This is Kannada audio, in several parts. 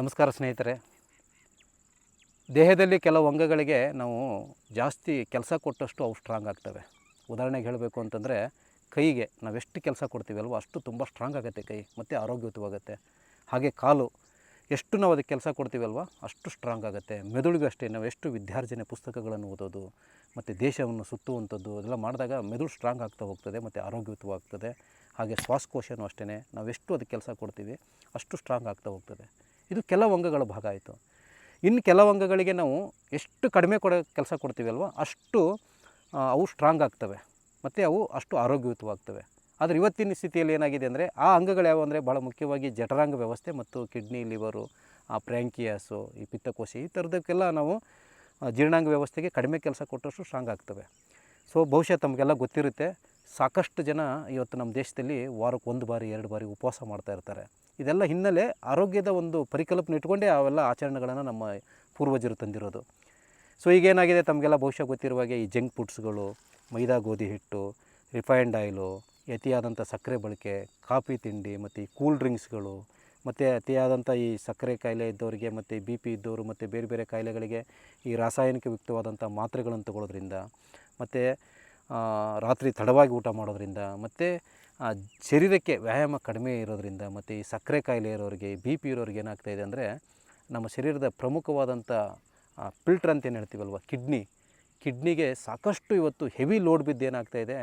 ನಮಸ್ಕಾರ ಸ್ನೇಹಿತರೆ. ದೇಹದಲ್ಲಿ ಕೆಲವು ಅಂಗಗಳಿಗೆ ನಾವು ಜಾಸ್ತಿ ಕೆಲಸ ಕೊಟ್ಟಷ್ಟು ಅವು ಸ್ಟ್ರಾಂಗ್ ಆಗ್ತವೆ. ಉದಾಹರಣೆಗೆ ಹೇಳಬೇಕು ಅಂತಂದರೆ ಕೈಗೆ ನಾವೆಷ್ಟು ಕೆಲಸ ಕೊಡ್ತೀವಲ್ವ ಅಷ್ಟು ತುಂಬ ಸ್ಟ್ರಾಂಗ್ ಆಗುತ್ತೆ ಕೈ, ಮತ್ತು ಆರೋಗ್ಯಯುತವಾಗುತ್ತೆ. ಹಾಗೆ ಕಾಲು, ಎಷ್ಟು ನಾವು ಅದಕ್ಕೆ ಕೆಲಸ ಕೊಡ್ತೀವಲ್ವ ಅಷ್ಟು ಸ್ಟ್ರಾಂಗ್ ಆಗುತ್ತೆ. ಮೆದುಳಿಗೂ ಅಷ್ಟೇ, ನಾವು ಎಷ್ಟು ವಿದ್ಯಾರ್ಜನೆ ಪುಸ್ತಕಗಳನ್ನು ಓದೋದು, ಮತ್ತು ದೇಶವನ್ನು ಸುತ್ತುವಂಥದ್ದು, ಅದೆಲ್ಲ ಮಾಡಿದಾಗ ಮೆದುಳು ಸ್ಟ್ರಾಂಗ್ ಆಗ್ತಾ ಹೋಗ್ತದೆ, ಮತ್ತು ಆರೋಗ್ಯಯುತವಾಗ್ತದೆ. ಹಾಗೆ ಶ್ವಾಸಕೋಶನೂ ಅಷ್ಟೇ ನಾವೆಷ್ಟು ಅದಕ್ಕೆ ಕೆಲಸ ಕೊಡ್ತೀವಿ ಅಷ್ಟು ಸ್ಟ್ರಾಂಗ್ ಆಗ್ತಾ ಹೋಗ್ತದೆ. ಇದು ಕೆಲವು ಅಂಗಗಳ ಭಾಗ ಆಯಿತು. ಇನ್ನು ಕೆಲವು ಅಂಗಗಳಿಗೆ ನಾವು ಎಷ್ಟು ಕಡಿಮೆ ಕೊಡೋ ಕೆಲಸ ಕೊಡ್ತೀವಲ್ವ ಅಷ್ಟು ಅವು ಸ್ಟ್ರಾಂಗ್ ಆಗ್ತವೆ. ಮತ್ತು ಅವು ಅಷ್ಟು ಆರೋಗ್ಯಯುತವಾಗ್ತವೆ. ಆದರೆ ಇವತ್ತಿನ ಸ್ಥಿತಿಯಲ್ಲಿ ಏನಾಗಿದೆ ಅಂದರೆ ಆ ಅಂಗಗಳು ಯಾವ ಅಂದರೆ ಭಾಳ ಮುಖ್ಯವಾಗಿ ಜಠರಾಂಗ ವ್ಯವಸ್ಥೆ ಮತ್ತು ಕಿಡ್ನಿ ಲಿವರು ಆ ಪ್ರ್ಯಾಂಕಿಯಾಸು ಈ ಪಿತ್ತಕೋಶ ಈ ಥರದಕ್ಕೆಲ್ಲ ನಾವು ಜೀರ್ಣಾಂಗ ವ್ಯವಸ್ಥೆಗೆ ಕಡಿಮೆ ಕೆಲಸ ಕೊಟ್ಟಷ್ಟು ಸ್ಟ್ರಾಂಗ್ ಆಗ್ತವೆ. ಸೊ ಬಹುಶಃ ತಮಗೆಲ್ಲ ಗೊತ್ತಿರುತ್ತೆ. ಸಾಕಷ್ಟು ಜನ ಇವತ್ತು ನಮ್ಮ ದೇಶದಲ್ಲಿ ವಾರಕ್ಕೆ ಒಂದು ಬಾರಿ, ಎರಡು ಬಾರಿ ಉಪವಾಸ ಮಾಡ್ತಾ ಇರ್ತಾರೆ. ಇದೆಲ್ಲ ಹಿನ್ನೆಲೆ ಆರೋಗ್ಯದ ಒಂದು ಪರಿಕಲ್ಪನೆ ಇಟ್ಕೊಂಡೇ ಅವೆಲ್ಲ ಆಚರಣೆಗಳನ್ನು ನಮ್ಮ ಪೂರ್ವಜರು ತಂದಿರೋದು. ಸೊ ಈಗೇನಾಗಿದೆ ತಮಗೆಲ್ಲ ಬಹುಶಃ ಗೊತ್ತಿರುವ ಹಾಗೆ ಈ ಜಂಕ್ ಫುಡ್ಸ್ಗಳು, ಮೈದಾ ಗೋಧಿ ಹಿಟ್ಟು, ರಿಫೈನ್ಡ್ ಆಯಿಲು, ಅತಿಯಾದಂಥ ಸಕ್ಕರೆ ಬಳಕೆ, ಕಾಫಿ ತಿಂಡಿ, ಮತ್ತು ಈ ಕೂಲ್ ಡ್ರಿಂಕ್ಸ್ಗಳು, ಮತ್ತು ಅತಿಯಾದಂಥ ಈ ಸಕ್ಕರೆ ಕಾಯಿಲೆ ಇದ್ದವರಿಗೆ, ಮತ್ತು ಬಿ ಪಿ ಇದ್ದವರು, ಮತ್ತು ಬೇರೆ ಬೇರೆ ಕಾಯಿಲೆಗಳಿಗೆ ಈ ರಾಸಾಯನಿಕ ಯುಕ್ತವಾದಂಥ ಮಾತ್ರೆಗಳನ್ನು ತಗೊಳ್ಳೋದ್ರಿಂದ ಮತ್ತು ರಾತ್ರಿ ತಡವಾಗಿ ಊಟ ಮಾಡೋದ್ರಿಂದ, ಮತ್ತು ಶರೀರಕ್ಕೆ ವ್ಯಾಯಾಮ ಕಡಿಮೆ ಇರೋದರಿಂದ ಮತ್ತು ಈ ಸಕ್ಕರೆ ಕಾಯಿಲೆ ಇರೋರಿಗೆ ಬಿ ಪಿ ಇರೋರಿಗೆ ಏನಾಗ್ತಾ ಇದೆ ಅಂದರೆ ನಮ್ಮ ಶರೀರದ ಪ್ರಮುಖವಾದಂಥ ಫಿಲ್ಟ್ರ್ ಅಂತ ಏನು ಹೇಳ್ತೀವಲ್ವ? ಕಿಡ್ನಿ ಕಿಡ್ನಿಗೆ ಸಾಕಷ್ಟು ಇವತ್ತು ಹೆವಿ ಲೋಡ್ ಬಿದ್ದು ಏನಾಗ್ತಾ ಇದೆ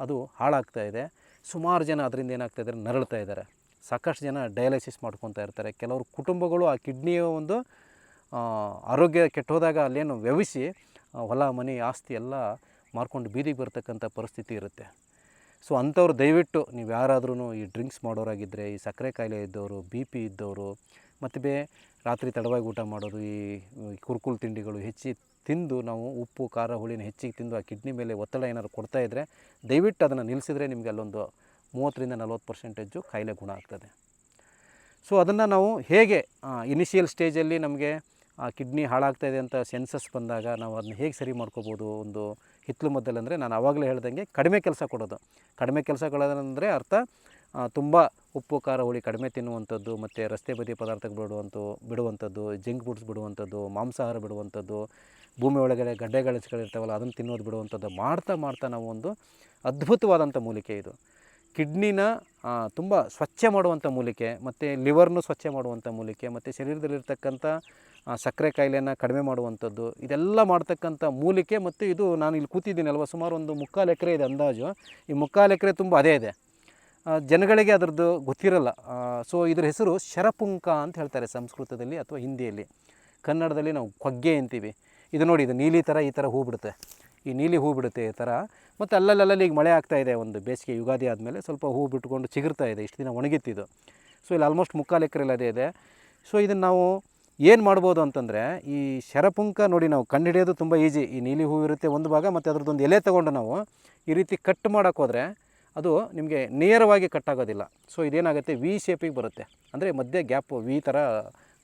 ಅದು ಹಾಳಾಗ್ತಾ ಇದೆ. ಸುಮಾರು ಜನ ಅದರಿಂದ ಏನಾಗ್ತಾ ಇದ್ದಾರೆ ನರಳ್ತಾ ಇದ್ದಾರೆ. ಸಾಕಷ್ಟು ಜನ ಡಯಾಲಿಸಿಸ್ ಮಾಡ್ಕೊತಾ ಇರ್ತಾರೆ. ಕೆಲವರು ಕುಟುಂಬಗಳು ಆ ಕಿಡ್ನಿಯ ಒಂದು ಆ, ಆರೋಗ್ಯ ಕೆಟ್ಟೋದಾಗ ಅಲ್ಲೇನು ವ್ಯವಸಿ ಆ, ಹೊಲ ಮನೆ ಆಸ್ತಿ ಎಲ್ಲ ಮಾರ್ಕೊಂಡು ಬೀದಿಗೆ ಬರ್ತಕ್ಕಂಥ ಪರಿಸ್ಥಿತಿ ಇರುತ್ತೆ. ಸೊ ಅಂಥವ್ರು ದಯವಿಟ್ಟು ನೀವು ಯಾರಾದ್ರೂ ಈ ಡ್ರಿಂಕ್ಸ್ ಮಾಡೋರಾಗಿದ್ದರೆ ಈ ಸಕ್ಕರೆ ಕಾಯಿಲೆ ಇದ್ದವರು ಬಿ ಪಿ ಇದ್ದವರು ಮತ್ತು ಬೇ ರಾತ್ರಿ ತಡವಾಗಿ ಊಟ ಮಾಡೋದು, ಈ ಕುರ್ಕುಲ್ ತಿಂಡಿಗಳು ಹೆಚ್ಚಿ ತಿಂದು ನಾವು ಉಪ್ಪು, ಖಾರ, ಹುಳಿನ ಹೆಚ್ಚಿಗೆ ತಿಂದು ಆ ಕಿಡ್ನಿ ಮೇಲೆ ಒತ್ತಡ ಏನಾದ್ರು ಕೊಡ್ತಾ ಇದ್ದರೆ ದಯವಿಟ್ಟು ಅದನ್ನು ನಿಲ್ಲಿಸಿದ್ರೆ ನಿಮಗೆ ಅಲ್ಲೊಂದು ಮೂವತ್ತರಿಂದ ನಲ್ವತ್ತು ಪರ್ಸೆಂಟೇಜು ಕಾಯಿಲೆ ಗುಣ ಆಗ್ತದೆ. ಸೊ ಅದನ್ನು ನಾವು ಹೇಗೆ ಇನಿಷಿಯಲ್ ಸ್ಟೇಜಲ್ಲಿ ನಮಗೆ ಆ ಕಿಡ್ನಿ ಹಾಳಾಗ್ತಾ ಇದೆ ಅಂತ ಸೆನ್ಸಸ್ ಬಂದಾಗ ನಾವು ಅದನ್ನ ಹೇಗೆ ಸರಿ ಮಾಡ್ಕೋಬೋದು ಒಂದು ಹಿತ್ತಲು ಮದ್ದಲ್ಲಿ ಅಂದರೆ ನಾನು ಆವಾಗಲೇ ಹೇಳ್ದಂಗೆ ಕಡಿಮೆ ಕೆಲಸ ಕೊಡೋದು. ಕಡಿಮೆ ಕೆಲಸ ಕೊಡೋದಂದರೆ ಅರ್ಥ ತುಂಬ ಉಪ್ಪು, ಖಾರ, ಹುಳಿ ಕಡಿಮೆ ತಿನ್ನುವಂಥದ್ದು, ಮತ್ತು ರಸ್ತೆ ಬದಿ ಪದಾರ್ಥಗಳು ಬಿಡುವಂಥ ಬಿಡುವಂಥದ್ದು, ಜಂಕ್ ಫುಡ್ಸ್ ಬಿಡುವಂಥದ್ದು, ಮಾಂಸಾಹಾರ ಬಿಡುವಂಥದ್ದು, ಭೂಮಿ ಒಳಗಡೆ ಗಡ್ಡೆಗಳಿರ್ತಾವಲ್ಲ ಅದನ್ನು ತಿನ್ನೋದು ಬಿಡುವಂಥದ್ದು ಮಾಡ್ತಾ ಮಾಡ್ತಾ ನಾವು ಒಂದು ಅದ್ಭುತವಾದಂಥ ಮೂಲಿಕೆ ಇದು. ಕಿಡ್ನಿನ ತುಂಬ ಸ್ವಚ್ಛ ಮಾಡುವಂಥ ಮೂಲಿಕೆ, ಮತ್ತು ಲಿವರ್ನು ಸ್ವಚ್ಛ ಮಾಡುವಂಥ ಮೂಲಿಕೆ, ಮತ್ತು ಶರೀರದಲ್ಲಿರ್ತಕ್ಕಂಥ ಸಕ್ಕರೆ ಕಾಯಿಲೆಯನ್ನು ಕಡಿಮೆ ಮಾಡುವಂಥದ್ದು, ಇದೆಲ್ಲ ಮಾಡ್ತಕ್ಕಂಥ ಮೂಲಿಕೆ ಮತ್ತು ಇದು ನಾನು ಇಲ್ಲಿ ಕೂತಿದ್ದೀನಲ್ವ, ಸುಮಾರು ಒಂದು ಮುಕ್ಕಾಲು ಎಕರೆ ಇದೆ ಅಂದಾಜು. ಈ ಮುಕ್ಕಾಲು ಎಕರೆ ತುಂಬ ಅದೇ ಇದೆ. ಜನಗಳಿಗೆ ಅದರದ್ದು ಗೊತ್ತಿರಲ್ಲ. ಸೊ ಇದ್ರ ಹೆಸರು ಶರಪುಂಕ ಅಂತ ಹೇಳ್ತಾರೆ ಸಂಸ್ಕೃತದಲ್ಲಿ ಅಥವಾ ಹಿಂದಿಯಲ್ಲಿ. ಕನ್ನಡದಲ್ಲಿ ನಾವು ಕೊಗ್ಗೆ ಅಂತೀವಿ. ಇದು ನೋಡಿ, ಇದು ನೀಲಿ ಥರ ಈ ಥರ ಹೂ ಬಿಡುತ್ತೆ ಈ ನೀಲಿ ಹೂ ಬಿಡುತ್ತೆ ಈ ಥರ ಮತ್ತು ಅಲ್ಲಲ್ಲಲ್ಲಿ ಈಗ ಮಳೆ ಆಗ್ತಾ ಇದೆ, ಒಂದು ಬೇಸಿಗೆ ಯುಗಾದಿ ಆದಮೇಲೆ ಸ್ವಲ್ಪ ಹೂ ಬಿಟ್ಕೊಂಡು ಚಿಗುರ್ತಾ ಇದೆ, ಇಷ್ಟು ದಿನ ಒಣಗಿತ್ತಿದ್ದು. ಸೊ ಇಲ್ಲಿ ಆಲ್ಮೋಸ್ಟ್ ಮುಕ್ಕಾಲು ಎಕರೆಲ್ಲ ಅದೇ ಇದೆ. ಸೊ ಇದನ್ನು ನಾವು ಏನು ಮಾಡ್ಬೋದು ಅಂತಂದರೆ, ಈ ಶರಪುಂಕ ನೋಡಿ ನಾವು ಕಂಡುಹಿಡಿಯೋದು ತುಂಬ ಈಜಿ ಈ ನೀಲಿ ಹೂವು ಇರುತ್ತೆ ಒಂದು ಭಾಗ, ಮತ್ತು ಅದರದ್ದೊಂದು ಎಲೆ ತೊಗೊಂಡು ನಾವು ಈ ರೀತಿ ಕಟ್ ಮಾಡೋಕ್ಕೋದ್ರೆ ಅದು ನಿಮಗೆ ನೇರವಾಗಿ ಕಟ್ಟಾಗೋದಿಲ್ಲ ಸೊ ಇದೇನಾಗುತ್ತೆ? ವಿ ಶೇಪಿಗೆ ಬರುತ್ತೆ. ಅಂದರೆ ಮಧ್ಯೆ ಗ್ಯಾಪ್ ವಿ ಥರ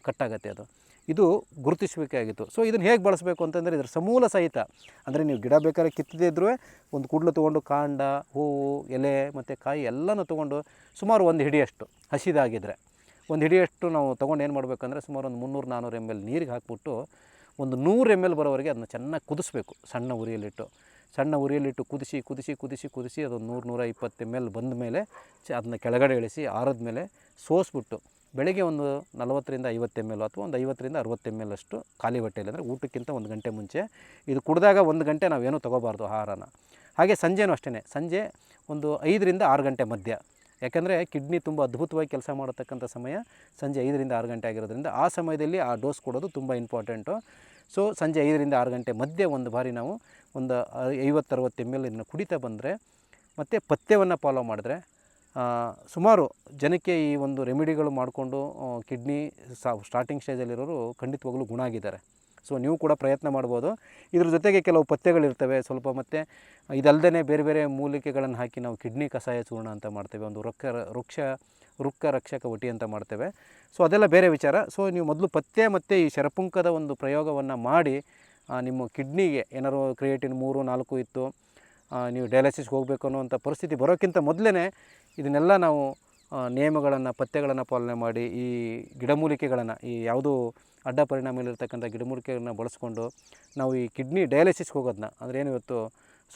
ಕಟ್ಟಾಗತ್ತೆ ಅದು. ಇದು ಗುರುತಿಸಬೇಕಾಗಿತ್ತು ಸೊ ಇದನ್ನು ಹೇಗೆ ಬಳಸಬೇಕು ಅಂತಂದರೆ, ಇದರ ಸಮೂಲ ಸಹಿತ. ಅಂದರೆ ನೀವು ಗಿಡ ಬೇಕಾದ್ರೆ ಕಿತ್ತದೇ ಇದ್ರೂ ಒಂದು ಕೂಡಲು ತೊಗೊಂಡು ಕಾಂಡ, ಹೂವು, ಎಲೆ, ಮತ್ತು ಕಾಯಿ ಎಲ್ಲನೂ ತೊಗೊಂಡು ಸುಮಾರು ಒಂದು ಹಿಡಿಯಷ್ಟು ಹಸಿದಾಗಿದ್ದರೆ ಒಂದು ಹಿಡಿಯಷ್ಟು ನಾವು ತೊಗೊಂಡು ಏನು ಮಾಡಬೇಕಂದ್ರೆ ಸುಮಾರು ಒಂದು ಮುನ್ನೂರು ನಾನ್ನೂರು ಎಂ ಎಲ್ ನೀರಿಗೆ ಹಾಕ್ಬಿಟ್ಟು ಒಂದು ನೂರು ಎಂ ಎಲ್ ಬರೋವರೆಗೆ ಅದನ್ನ ಚೆನ್ನಾಗಿ ಕುದಿಸ್ಬೇಕು. ಸಣ್ಣ ಉರಿಯಲ್ಲಿಟ್ಟು. ಸಣ್ಣ ಉರಿಯಲ್ಲಿಟ್ಟು ಕುದಿಸಿ ಕುದಿಸಿ ಕುದಿಸಿ ಕುದಿಸಿ ಅದೊಂದು ನೂರು, ನೂರ ಇಪ್ಪತ್ತು ಎಂ ಎಲ್ ಬಂದ ಮೇಲೆ ಚ ಅದನ್ನ ಕೆಳಗಡೆ ಇಳಿಸಿ ಆರದ ಮೇಲೆ ಸೋಸ್ಬಿಟ್ಟು ಬೆಳಗ್ಗೆ ಒಂದು ನಲವತ್ತರಿಂದ ಐವತ್ತು ಎಂ ಎಲ್ ಅಥವಾ ಒಂದು ಐವತ್ತರಿಂದ ಅರವತ್ತು ಎಂ ಎಲ್ ಅಷ್ಟು ಖಾಲಿ ಹೊಟ್ಟೆಯಲ್ಲಿ ಅಂದರೆ ಊಟಕ್ಕಿಂತ ಒಂದು ಗಂಟೆ ಮುಂಚೆ ಇದು ಕುಡಿದಾಗ ಒಂದು ಗಂಟೆ ನಾವೇನೂ ತೊಗೋಬಾರ್ದು ಆಹಾರನ. ಹಾಗೆ ಸಂಜೆನೂ ಅಷ್ಟೇ ಸಂಜೆ ಒಂದು ಐದರಿಂದ ಆರು ಗಂಟೆ ಮಧ್ಯ. ಯಾಕಂದರೆ ಕಿಡ್ನಿ ತುಂಬ ಅದ್ಭುತವಾಗಿ ಕೆಲಸ ಮಾಡತಕ್ಕಂಥ ಸಮಯ ಸಂಜೆ ಐದರಿಂದ ಆರು ಗಂಟೆ ಆಗಿರೋದ್ರಿಂದ ಆ ಸಮಯದಲ್ಲಿ ಆ ಡೋಸ್ ಕೊಡೋದು ತುಂಬ ಇಂಪಾರ್ಟೆಂಟು. ಸೊ, ಸಂಜೆ ಐದರಿಂದ ಆರು ಗಂಟೆ ಮಧ್ಯೆ ಒಂದು ಬಾರಿ ನಾವು ಒಂದು ಐವತ್ತು ಅರವತ್ತು ಎಂ ಎಲ್ ಇದನ್ನು ಕುಡಿತಾ ಬಂದರೆ ಮತ್ತು ಪಥ್ಯವನ್ನು ಫಾಲೋ ಮಾಡಿದ್ರೆ ಸುಮಾರು ಜನಕ್ಕೆ ಈ ಒಂದು ರೆಮಿಡಿಗಳು ಮಾಡಿಕೊಂಡು ಕಿಡ್ನಿ ಸಾ, ಸ್ಟಾರ್ಟಿಂಗ್ ಸ್ಟೇಜಲ್ಲಿರೋರು ಖಂಡಿತವಾಗ್ಲೂ ಗುಣ ಆಗಿದ್ದಾರೆ. ಸೊ ನೀವು ಕೂಡ ಪ್ರಯತ್ನ ಮಾಡ್ಬೋದು. ಇದ್ರ ಜೊತೆಗೆ ಕೆಲವು ಪಥ್ಯಗಳಿರ್ತವೆ. ಸ್ವಲ್ಪ ಮತ್ತು ಇದಲ್ಲದೆ ಬೇರೆ ಬೇರೆ ಮೂಲಿಕೆಗಳನ್ನು ಹಾಕಿ ನಾವು ಕಿಡ್ನಿ ಕಷಾಯ ಚೂರ್ಣ ಅಂತ ಮಾಡ್ತೇವೆ. ಒಂದು ರೊಕ್ಕ ವೃಕ್ಷ, ವೃಕ್ಕ ರಕ್ಷಕ ಒಟಿ ಅಂತ ಮಾಡ್ತೇವೆ. ಸೊ ಅದೆಲ್ಲ ಬೇರೆ ವಿಚಾರ. ಸೊ ನೀವು ಮೊದಲು ಪಥ್ಯ ಮತ್ತು ಈ ಶರಪುಂಕದ ಒಂದು ಪ್ರಯೋಗವನ್ನು ಮಾಡಿ ನಿಮ್ಮ ಕಿಡ್ನಿಗೆ ಏನಾದ್ರು ಕ್ರಿಯೇಟಿನ್ ಮೂರು, ನಾಲ್ಕು ಇತ್ತು ನೀವು ಡಯಾಲಿಸಿಸ್ಗೆ ಹೋಗಬೇಕು ಅನ್ನೋವಂಥ ಪರಿಸ್ಥಿತಿ ಬರೋಕ್ಕಿಂತ ಮೊದಲೇ ಇದನ್ನೆಲ್ಲ ನಾವು ನಿಯಮಗಳನ್ನು, ಪಥ್ಯಗಳನ್ನು ಪಾಲನೆ ಮಾಡಿ ಈ ಗಿಡಮೂಲಿಕೆಗಳನ್ನು, ಈ ಯಾವುದು ಅಡ್ಡ ಪರಿಣಾಮಗಳಿರ್ತಕ್ಕಂಥ ಗಿಡಮೂಲಿಕೆಗಳನ್ನ ಬಳಸ್ಕೊಂಡು ನಾವು ಈ ಕಿಡ್ನಿ ಡಯಾಲಿಸಿಸ್ಗೆ ಹೋಗೋದನ್ನ ಅಂದರೆ ಏನು ಇವತ್ತು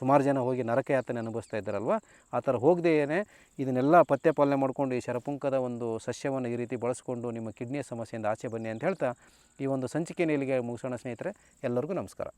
ಸುಮಾರು ಜನ ಹೋಗಿ ನರಕ ಯಾತನೆ ಅನುಭವಿಸ್ತಾ ಇದ್ದಾರಲ್ವ? ಆ ಥರ ಹೋಗದೇನೆ ಇದನ್ನೆಲ್ಲ ಪಥ್ಯ ಪಾಲನೆ ಮಾಡಿಕೊಂಡು ಈ ಶರಪುಂಕದ ಒಂದು ಸಸ್ಯವನ್ನು ಈ ರೀತಿ ಬಳಸ್ಕೊಂಡು ನಿಮ್ಮ ಕಿಡ್ನಿಯ ಸಮಸ್ಯೆಯಿಂದ ಆಚೆ ಬನ್ನಿ ಅಂತ ಹೇಳ್ತಾ ಈ ಒಂದು ಸಂಚಿಕೆಯನ್ನು ಇಲ್ಲಿಗೆ ಮುಗಿಸೋಣ ಸ್ನೇಹಿತರೆ, ಎಲ್ಲರಿಗೂ ನಮಸ್ಕಾರ.